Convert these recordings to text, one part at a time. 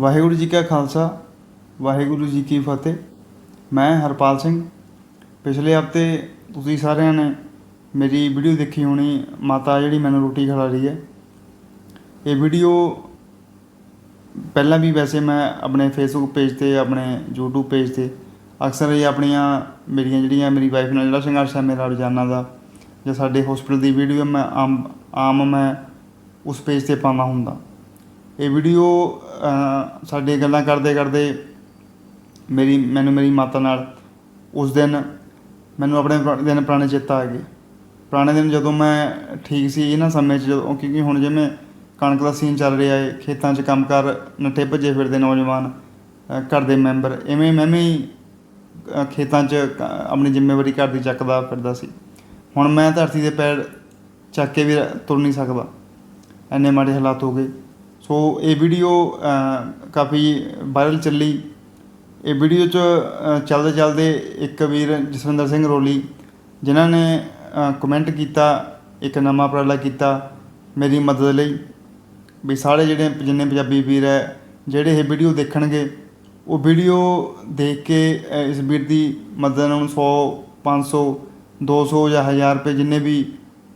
ਵਾਹਿਗੁਰੂ ਜੀ ਕਾ ਖਾਲਸਾ, ਵਾਹਿਗੁਰੂ ਜੀ ਕੀ ਫਤਿਹ। ਮੈਂ ਹਰਪਾਲ ਸਿੰਘ। ਪਿਛਲੇ ਹਫ਼ਤੇ ਤੁਸੀਂ ਸਾਰਿਆਂ ਨੇ ਮੇਰੀ ਵੀਡੀਓ ਦੇਖੀ ਹੋਣੀ, ਮਾਤਾ ਜਿਹੜੀ ਮੈਨੂੰ ਰੋਟੀ ਖਿਲਾ ਰਹੀ ਹੈ। ਇਹ ਵੀਡੀਓ ਪਹਿਲਾਂ ਵੀ ਵੈਸੇ ਮੈਂ ਆਪਣੇ ਫੇਸਬੁੱਕ ਪੇਜ ਤੇ, ਆਪਣੇ YouTube ਪੇਜ ਤੇ ਅਕਸਰ ਇਹ ਆਪਣੀਆਂ ਮੇਰੀਆਂ ਜਿਹੜੀਆਂ ਮੇਰੀ ਵਾਈਫ ਨਾਲ ਜਿਹੜਾ ਸੰਘਰਸ਼ ਹੈ, ਮੇਰਾ ਰੋਜ਼ਾਨਾ ਦਾ ਜਾਂ ਸਾਡੇ ਹਸਪੀਟਲ ਦੀ ਵੀਡੀਓ ਮੈਂ ਆਮ ਆਮ ਮੈਂ ਉਸ ਪੇਜ ਤੇ ਪਾਉਂਦਾ ਹੁੰਦਾ। ਇਹ ਵੀਡੀਓ ਅ, ਸਾਡੇ ਗੱਲਾਂ ਕਰਦੇ ਕਰਦੇ ਮੇਰੀ ਮੈਨੂੰ ਮੇਰੀ ਮਾਤਾ ਨਾਲ ਉਸ ਦਿਨ ਮੈਨੂੰ ਆਪਣੇ ਦਿਨ ਪੁਰਾਣੇ ਚੇਤਾ ਆ ਗਏ। ਪੁਰਾਣੇ ਦਿਨ ਜਦੋਂ ਮੈਂ ਠੀਕ ਸੀ ਇਹਨਾਂ ਸਮੇਂ 'ਚ ਜਦੋਂ ਕਿਉਂਕਿ ਹੁਣ ਜਿਵੇਂ ਕਣਕ ਦਾ ਸੀਨ ਚੱਲ ਰਿਹਾ ਹੈ ਖੇਤਾਂ 'ਚ ਕੰਮ ਕਰ ਨੱਠੇ ਭੱਜੇ ਫਿਰਦੇ ਨੌਜਵਾਨ ਘਰ ਦੇ ਮੈਂਬਰ ਐਵੇਂ ਮੈਂ ਵੀ ਖੇਤਾਂ 'ਚ ਆਪਣੀ ਜ਼ਿੰਮੇਵਾਰੀ ਘਰ ਦੀ ਚੱਕਦਾ ਫਿਰਦਾ ਸੀ। ਹੁਣ ਮੈਂ ਧਰਤੀ ਦੇ ਪੈਰ ਚੱਕ ਕੇ ਵੀ ਤੁਰ ਨਹੀਂ ਸਕਦਾ। ਐਨੇ ਮਾੜੇ ਹਾਲਾਤ ਹੋ ਗਏ। ਸੋ ਇਹ ਵੀਡੀਓ ਕਾਫੀ ਵਾਇਰਲ ਚੱਲੀ। ਇਹ ਵੀਡੀਓ 'ਚ ਚੱਲਦੇ ਚੱਲਦੇ ਇੱਕ ਵੀਰ ਜਸਵਿੰਦਰ ਸਿੰਘ ਰੋਲੀ, ਜਿਨ੍ਹਾਂ ਨੇ ਕਮੈਂਟ ਕੀਤਾ, ਇੱਕ ਨਵਾਂ ਉਪਰਾਲਾ ਕੀਤਾ ਮੇਰੀ ਮਦਦ ਲਈ। ਵੀ ਸਾਰੇ ਜਿਹੜੇ ਜਿੰਨੇ ਪੰਜਾਬੀ ਵੀਰ ਹੈ, ਜਿਹੜੇ ਇਹ ਵੀਡੀਓ ਦੇਖਣਗੇ, ਉਹ ਵੀਡੀਓ ਦੇਖ ਕੇ ਇਸ ਵੀਰ ਦੀ ਮਦਦ ਨਾਲ 100 500 200 ਜਾਂ 1000 ਰੁਪਏ ਜਿੰਨੇ ਵੀ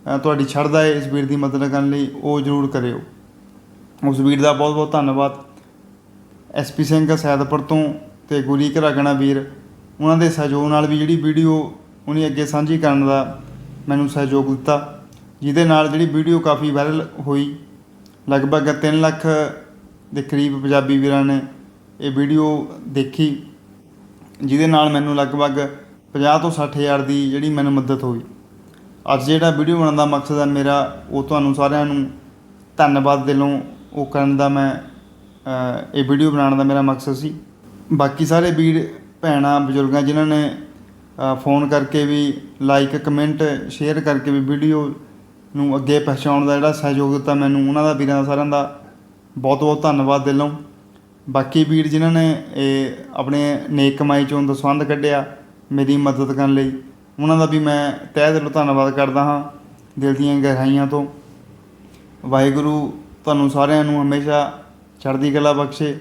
ਤੁਹਾਡੀ ਛੱਡਦਾ ਹੈ ਇਸ ਵੀਰ ਦੀ ਮਦਦ ਕਰਨ ਲਈ, ਉਹ ਜ਼ਰੂਰ ਕਰਿਓ। ਉਸ ਵੀਰ ਦਾ ਬਹੁਤ ਬਹੁਤ ਧੰਨਵਾਦ। ਐਸਪੀ ਸਿੰਘ ਸੈਦਪੁਰ ਤੋਂ ਤੇ ਗੁਰੀ ਘਰਾਗਣਾ ਵੀਰ, ਉਹਨਾਂ ਦੇ ਸਹਿਯੋਗ ਨਾਲ ਵੀ ਜਿਹੜੀ ਵੀਡੀਓ ਉਹਨੇ ਅੱਗੇ ਸਾਂਝੀ ਕਰਨ ਦਾ ਮੈਨੂੰ ਸਹਿਯੋਗ ਦਿੱਤਾ, ਜਿਹਦੇ ਨਾਲ ਜਿਹੜੀ ਵੀਡੀਓ ਕਾਫੀ ਵਾਇਰਲ ਹੋਈ। ਲਗਭਗ 3 ਲੱਖ ਦੇ ਕਰੀਬ ਪੰਜਾਬੀ ਵੀਰਾਂ ਨੇ ਇਹ ਵੀਡੀਓ ਦੇਖੀ, ਜਿਹਦੇ ਨਾਲ ਮੈਨੂੰ ਲਗਭਗ 50 ਤੋਂ 60 ਹਜ਼ਾਰ ਦੀ ਜਿਹੜੀ ਮੈਨੂੰ ਮਦਦ ਹੋਈ। ਅੱਜ ਜਿਹੜਾ ਵੀਡੀਓ ਬਣਾਉਣ ਦਾ ਮਕਸਦ ਹੈ ਮੇਰਾ, ਉਹ ਤੁਹਾਨੂੰ ਸਾਰਿਆਂ ਨੂੰ ਧੰਨਵਾਦ ਦਿਲੋਂ ਉਹ ਕਰਨ ਦਾ ਮੈਂ ਇਹ ਵੀਡੀਓ ਬਣਾਉਣ ਦਾ ਮੇਰਾ ਮਕਸਦ ਸੀ। ਬਾਕੀ ਸਾਰੇ ਵੀਰ, ਭੈਣਾਂ, ਬਜ਼ੁਰਗਾਂ ਜਿਨ੍ਹਾਂ ਨੇ ਫੋਨ ਕਰਕੇ ਵੀ ਲਾਈਕ ਕਮੈਂਟ ਸ਼ੇਅਰ ਕਰਕੇ ਵੀ ਵੀਡੀਓ ਨੂੰ ਅੱਗੇ ਪਹੁੰਚਾਉਣ ਦਾ ਜਿਹੜਾ ਸਹਿਯੋਗ ਦਿੱਤਾ ਮੈਨੂੰ, ਉਹਨਾਂ ਦਾ ਵੀਰਾਂ ਦਾ ਸਾਰਿਆਂ ਦਾ ਬਹੁਤ ਬਹੁਤ ਧੰਨਵਾਦ ਦਿਲੋਂ ਬਾਕੀ ਵੀਰ ਜਿਨ੍ਹਾਂ ਨੇ ਇਹ ਆਪਣੇ ਨੇਕ ਕਮਾਈ ਚੋਂ ਦਸਵੰਧ ਕੱਢਿਆ ਮੇਰੀ ਮਦਦ ਕਰਨ ਲਈ, ਉਹਨਾਂ ਦਾ ਵੀ ਮੈਂ ਤਹਿ ਦਿਲੋਂ ਧੰਨਵਾਦ ਕਰਦਾ ਹਾਂ ਦਿਲ ਦੀਆਂ ਗਹਿਰਾਈਆਂ ਤੋਂ। ਵਾਹਿਗੁਰੂ ਤੁਹਾਨੂੰ ਸਾਰਿਆਂ ਨੂੰ ਹਮੇਸ਼ਾ ਚੜ੍ਹਦੀ ਕਲਾ ਬਖਸ਼ੇ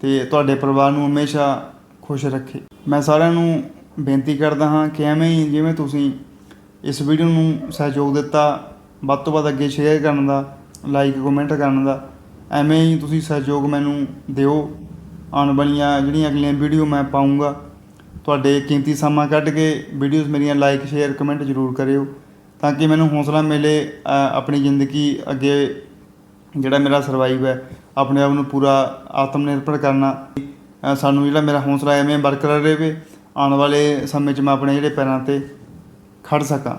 ਤੇ ਤੁਹਾਡੇ ਪਰਿਵਾਰ ਨੂੰ ਹਮੇਸ਼ਾ ਖੁਸ਼ ਰੱਖੇ। ਮੈਂ ਸਾਰਿਆਂ ਨੂੰ ਬੇਨਤੀ ਕਰਦਾ ਹਾਂ ਕਿ ਐਵੇਂ ਹੀ ਜਿਵੇਂ ਤੁਸੀਂ ਇਸ ਵੀਡੀਓ ਨੂੰ ਸਹਿਯੋਗ ਦਿੱਤਾ, ਵੱਧ ਤੋਂ ਵੱਧ ਅੱਗੇ ਸ਼ੇਅਰ ਕਰਨ ਦਾ ਲਾਈਕ ਕਮੈਂਟ ਕਰਨ ਦਾ, ਐਵੇਂ ਹੀ ਤੁਸੀਂ ਸਹਿਯੋਗ ਮੈਨੂੰ ਦਿਓ। ਆਉਣ ਵਾਲੀਆਂ ਜਿਹੜੀਆਂ ਅਗਲੀਆਂ ਵੀਡੀਓ ਮੈਂ ਪਾਉਂਗਾ ਤੁਹਾਡੇ ਕੀਮਤੀ ਸਮਾਂ ਕੱਢ ਕੇ ਵੀਡੀਓਜ਼ ਮੇਰੀਆਂ ਲਾਈਕ ਸ਼ੇਅਰ ਕਮੈਂਟ ਜ਼ਰੂਰ ਕਰਿਓ ਤਾਂ ਕਿ ਮੈਨੂੰ ਹੌਸਲਾ ਮਿਲੇ ਆਪਣੀ ਜ਼ਿੰਦਗੀ ਅੱਗੇ ਜਿਹੜਾ ਮੇਰਾ ਸਰਵਾਈਵ ਹੈ, ਆਪਣੇ ਆਪ ਨੂੰ ਪੂਰਾ ਆਤਮ ਨਿਰਭਰ ਕਰਨਾ ਸਾਨੂੰ ਜਿਹੜਾ ਮੇਰਾ ਹੌਸਲਾ ਐਵੇਂ ਬਰਕਰਾਰ ਰਹੇ, ਆਉਣ ਵਾਲੇ ਸਮੇਂ 'ਚ ਮੈਂ ਆਪਣੇ ਜਿਹੜੇ ਪੈਰਾਂ ਤੇ ਖੜ ਸਕਾਂ।